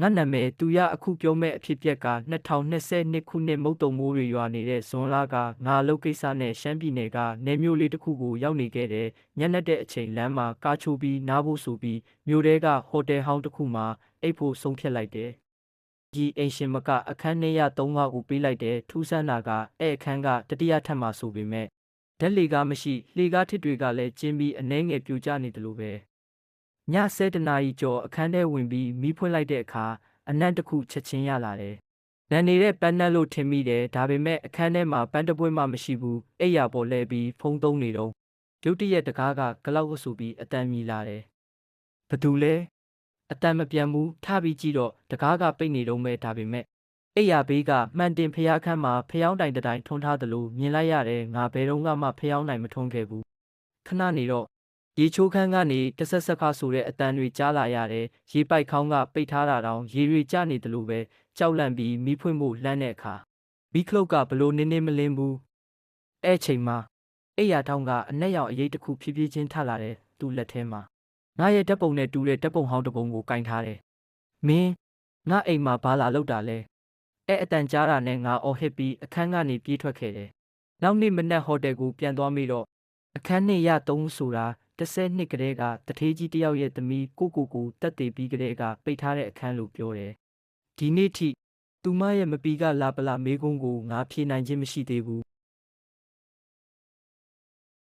ငါနာမည်သူရအခုပြောမဲ့အဖြစ်ပြက်က2022ခုနှစ်မုတ်တုံမိုးတွေရွာနေတဲ့ဇွန်လကငါအလုပ်ကိစ္စနဲ့ရှမ်းပြည်နယ်ကနေမျိုးလေးတစ်ခုကိုရောက်နေခဲ့တယ်ညနေတဲ့အချိန်လမ်းမှာကားချိုးပြီးနားဖို့ဆိုပြီးမြို့ထဲကဟိုတယ်ဟောင်းတစ်ခုမှာအိပ်ဖို့ဆုံးဖြတ်လိုက်တယ်ဒီအင်ရှင်မကအခန်းထဲရ3ခါကိုပေးလိုက်တယ်ထူးဆန်းတာကအဲ့အခန်းကတတိယထပ်မှာဆိုပေမဲ့ဓာတ်လေကားမရှိလေကားထစ်တွေကလည်းကျင်းပြီးအနှဲငယ်ပြူကျနေတယ်လို့ပဲ ည7:00နာရီကျော်အခန်းထဲဝင်ပြီးမီးဖွင့်လိုက်တဲ့အခါအနံ့တစ်ခုချက်ချင်းရလာတယ်။နန်နေတဲ့ပန်းနှက်လို့ထင်မိတယ်ဒါပေမဲ့အခန်းထဲမှာပန်းတပွင့်မှမရှိဘူး။အိပ်ယာပေါ်လဲပြီးဖုံးသုံးနေတော့ရုတ်တရက်တကားကဂလောက်ဝဆိုပြီးအတန်မြည်လာတယ်။ဘသူလဲအတန်မပြန်ဘူးထပြီးကြည့်တော့တကားကပိတ်နေတော့မဲ့ဒါပေမဲ့အိပ်ယာဘေးကမှန်တင်ဖျားခန်းမှာဖျောင်းတိုင်တစ်တိုင်ထွန်းထားသလိုမြင်လိုက်ရတယ်ငါဘယ်တော့မှဖျောင်းနိုင်မထွန်းခဲ့ဘူး။ခဏနေတော့ ရေချိုးခန်းကနေတဆက်ဆက်ခါဆိုတဲ့အတန်တွေကြားလာရတယ်။ရေပိုက်ခေါင်းကပိတ်ထားတာတောင်ရေတွေကျနေတယ်လို့ပဲကြောက်လန့်ပြီးမီးဖွင့်ဖို့လှမ်းတဲ့အခါမီးခလုတ်ကဘလို့နင်းနေမလင်းဘူး။အဲ့ချိန်မှာအိယာတောင်းကအနက်ရောင်အရေးတစ်ခုဖြည်းဖြည်းချင်းထလာတဲ့သူ့လက်ထဲမှာငါရဲ့ဓာတ်ပုံနဲ့တူတဲ့ဓာတ်ပုံဟောင်းတစ်ပုံကိုကင်ထားတယ်။မင်းငါအိမ်မှာဘာလာလောက်တာလဲ။အဲ့အတန်ကြားတာနဲ့ငါအော်ဟစ်ပြီးအခန်းကနေပြေးထွက်ခဲ့တယ်။နောက်နေ့မနက်ဟိုတယ်ကိုပြန်သွားမိတော့အခန်းနှစ်ရသုံးဆိုတာ တစ်ဆယ်နှစ်ကလေးကတထေးကြီးတယောက်ရဲ့သမီးကိုကိုကိုတက်တည်ပြီးကလေးကပိတ်ထားတဲ့အခန်းလို့ပြောတယ်။ဒီနေ့ထိသူမရဲ့မပီကလာပလာမေးခွန်းကိုငါဖြေနိုင်ခြင်းမရှိသေးဘူး